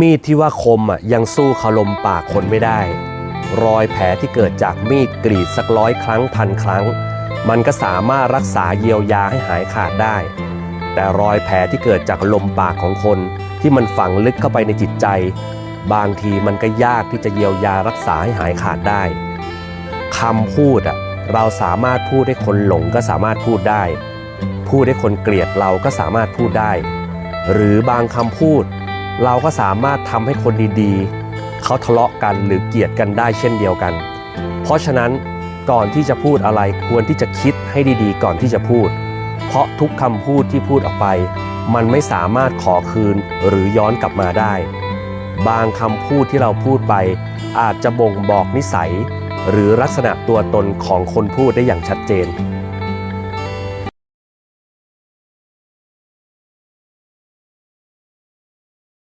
มีดที่ว่าคมอะยังสู้คารมปากคนไม่ได้ รอยแผลที่เกิดจากมีดกรีดสักร้อยครั้งพันครั้ง มันก็สามารถรักษาเยียวยาให้หายขาดได้ แต่รอยแผลที่เกิดจากลมปากของคนที่มันฝังลึกเข้าไปในจิตใจ บางทีมันก็ยากที่จะเยียวยารักษาให้หายขาดได้คำพูดอะเราสามารถพูดให้คนหลงก็สามารถพูดได้ พูดให้คนเกลียดเราก็สามารถพูดได้ หรือบางคำพูด เราก็สามารถทำให้คนดีๆ เขาทะเลาะกันหรือเกลียดกันได้เช่นเดียวกัน เพราะฉะนั้นก่อนที่จะพูดอะไรควรที่จะคิดให้ดีๆ ก่อนที่จะพูด เพราะทุกคำพูดที่พูดออกไป มันไม่สามารถขอคืนหรือย้อนกลับมาได้ บางคำพูดที่เราพูดไป อาจจะบ่งบอกนิสัย หรือลักษณะตัวตนของคนพูดได้อย่างชัดเจน